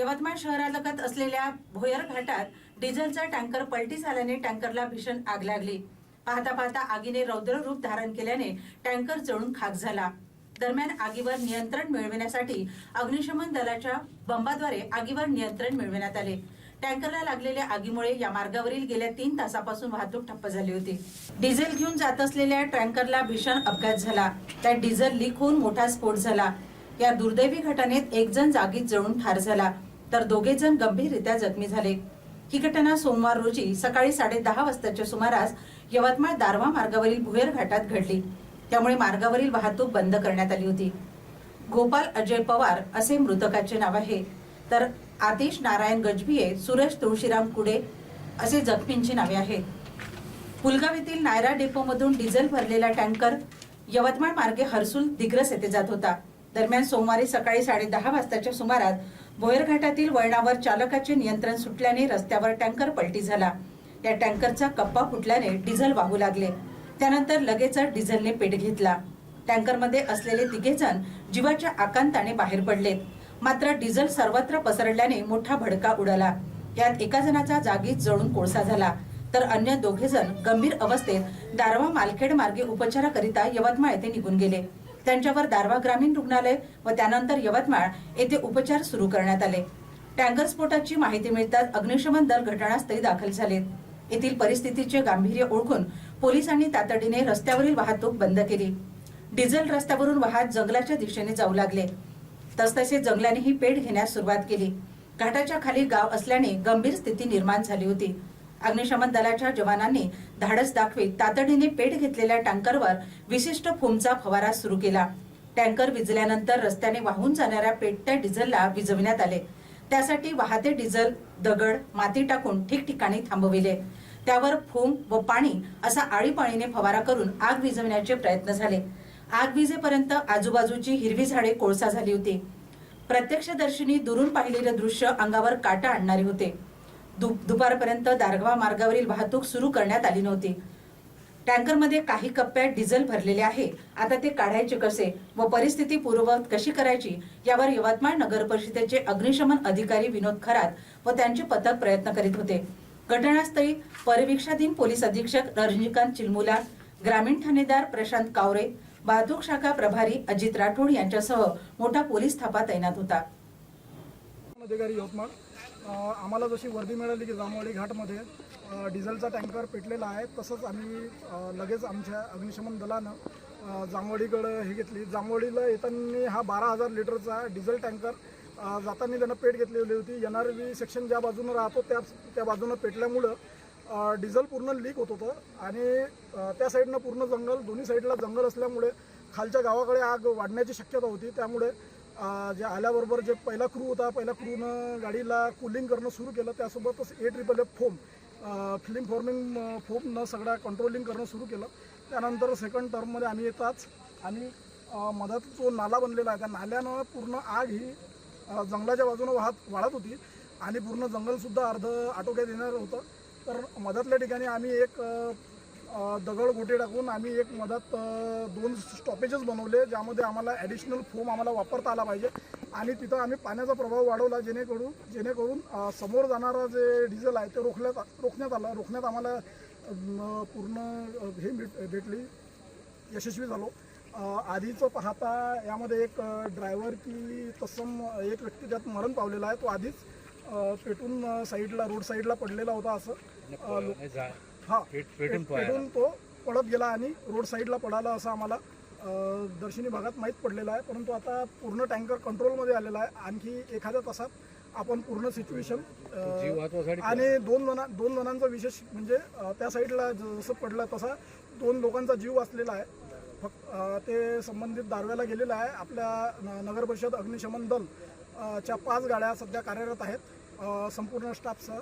यवतमाळ शहरालगत असलेल्या भोयर घाटात डिझेलचा टँकर पलटी झाल्याने टँकरला भीषण आग लागली. पाहता पाहता आगीने रौद्र रूप धारण केल्याने टँकर जळून खाक झाला. दरम्यान आगीवर नियंत्रण मिळविण्यासाठी अग्निशमन दलाच्या बंबाद्वारे आगीवर नियंत्रण मिळविण्यात आले. टँकरला लागलेल्या आगीमुळे या मार्गावरील गेल्या तीन तासापासून वाहतूक ठप्प झाली होती. डिझेल घेऊन जात असलेल्या टँकरला भीषण अपघात झाला. त्यात डिझेल लीक होऊन मोठा स्फोट झाला. या दुर्दैवी घटनेत एक जण जागीच जळून ठार झाला. तर दोघे जण गंभीररित्या जखमी झाले. ही घटना सोमवार रोजी सकाळी साडे दहा वाजताच्या सुमारास यवतमाळ दारवा मार्गावरील भुयर घाटात घडली. त्यामुळे मार्गावरील वाहतूक बंद करण्यात आली होती. गोपाल अजय पवार असे मृतकाचे नाव आहे. तर आतिश नारायण गजभिये सुरेश तुळशीराम कुडे असे जखमींची नावे आहेत. पुलगाव येथील नायरा डेपोमधून डिझेल भरलेला टँकर यवतमाळ मार्गे हर्सुल दिग्रस येथे जात होता. दरम्यान सोमवारी सकाळी साडे दहा वाजताच्या सुमारास भोयर घाटातील वळणावर चालकाचे नियंत्रण सुटल्याने रस्त्यावर टँकर पलटी झाला. या टँकरचा कप्पा फुटल्याने डिझेल वाहू लागले. त्यानंतर लगेचच डिझेलने पेट घेतला. टँकरमध्ये असलेले तिघे जण जीवाच्या आकांताने बाहेर पडलेत मात्र डिझेल सर्वत्र पसरल्याने मोठा भडका उडाला. यात एका जणाचा जागीच जळून कोळसा झाला. तर अन्य दोघे जण गंभीर अवस्थेत दारवा मालखेड मार्गे उपचाराकरिता यवतमाळ येथे निघून गेले. त्यांच्यावर दारवा ग्रामीण रुग्णालय व त्यानंतर यवतमाळ येथे उपचार सुरू करण्यात आले. टँकर स्फोटाची माहिती मिळताच अग्निशमन दल घटनास्थळी दाखल झाले येथील परिस्थितीचे गांभीर्य ओळखून पोलिसांनी तातडीने रस्त्यावरील वाहतूक बंद केली. डिझेल रस्त्यावरून वाहत जंगलाच्या दिशेने जाऊ लागले. तसतसे जंगलानेही पेट घेण्यास सुरुवात केली. घाटाच्या खाली गाव असल्याने गंभीर स्थिती निर्माण झाली होती. अग्निशमन दलाच्या जवानांनी धाडस दाखवीत तातडीने पेट घेतलेल्या टँकरवर विशिष्ट फोमचा फवारा सुरू केला. टँकर विजल्यानंतर रस्त्याने वाहून जाणाऱ्या पेटत्या डिझेलला विजविण्यात आले. त्यासाठी वाहते डिझेल दगड माती टाकून ठिकठिकाणी थांबविले. त्यावर फोम व पाणी असा आळीपाळीने फवारा करून आग विझवण्याचे प्रयत्न झाले. आग विजेपर्यंत आजूबाजूची हिरवी झाडे कोळसा झाली होती. प्रत्यक्षदर्शींनी दुरून पाहिलेले दृश्य अंगावर काटा आणणारे होते. दुपारपर्यंत दारगाव मार्गावरील वाहतूक सुरू करण्यात आली नव्हती. टँकरमध्ये काही कप्प्यात डिझेल भरलेले आहे. आता ते काढायचे कसे व परिस्थिती पूर्ववत कशी करायची यावर यवतमाळ नगर परिषदेचे अग्निशमन अधिकारी विनोद खरात व त्यांचे पथक प्रयत्न करीत होते. घटनास्थळी परिवीक्षाधीन पोलीस अधीक्षक रजनीकांत चिलमुला ग्रामीण ठाणेदार प्रशांत कावरे वाहतूक शाखा प्रभारी अजित राठोड यांच्यासह मोठा पोलीस थापा तैनात होता. अधिकारी यवतमाळ. आम्हाला जशी वर्दी मिळाली की जामवाडी घाटमध्ये डिझेलचा टँकर पेटलेला आहे तसंच आम्ही लगेच आमच्या अग्निशमन दलानं अ, हे घेतली. जामवाडीला येताना हा बारा हजार लिटरचा डिझेल टँकर जाताना त्यानं पेट घेतलेली होती. एन आर व्ही सेक्शन ज्या बाजूनं राहतो त्या त्या बाजूनं पेटल्यामुळं डिझेल पूर्ण लीक होत होतं. आणि त्या साईडनं पूर्ण जंगल दोन्ही साईडला जंगल असल्यामुळे खालच्या गावाकडे आग वाढण्याची शक्यता होती. त्यामुळे जे आल्याबरोबर जे पहिला क्रू होता पहिल्या क्रूनं गाडीला कूलिंग करणं सुरू केलं. त्यासोबतच A triple F foam filling forming फोमनं सगळ्या कंट्रोलिंग करणं सुरू केलं. त्यानंतर सेकंड टर्ममध्ये आम्ही येताच आणि मधात जो नाला बनलेला आहे त्या नाल्यानं पूर्ण आग ही जंगलाच्या बाजूनं वाहत वाढत होती आणि पूर्ण जंगलसुद्धा अर्ध आटोक्यात येणार होतं. तर मधातल्या ठिकाणी आम्ही एक दगड गोटे टाकून आम्ही एक मधात दोन स्टॉपेजेस बनवले ज्यामध्ये आम्हाला ॲडिशनल फोम आम्हाला वापरता आला पाहिजे. आणि तिथं आम्ही पाण्याचा प्रभाव वाढवला जेणेकरून जेणेकरून समोर जाणारं जे डिझेल आहे ते रोखण्यात रोखण्यात आलं रोखण्यात आम्हाला पूर्ण हे भेट भेटली. यशस्वी झालो. आधीचं पाहता यामध्ये एक ड्रायव्हर की तत्सम एक व्यक्ती त्यात मरण पावलेला आहे. तो आधीच पेटून साईडला रोड साईडला पडलेला होता असं हा. पेट- पेटून पेटून तो पडत गेला आणि रोड साईडला पडाला असं आम्हाला दर्शनी भागात माहीत पडलेलं आहे. परंतु आता पूर्ण टँकर कंट्रोलमध्ये आलेला आहे. आणखी एखाद्या तासात आपण पूर्ण सिच्युएशन आणि दोन जणा दोन जणांचा विशेष म्हणजे त्या साईडला जसं पडलं तसा दोन लोकांचा जीव वाचलेला आहे. फक्त ते संबंधित दारव्याला गेलेलं आहे. आपल्या नगर परिषद अग्निशमन दल च्या पाच गाड्या सध्या कार्यरत आहेत. संपूर्ण स्टाफसह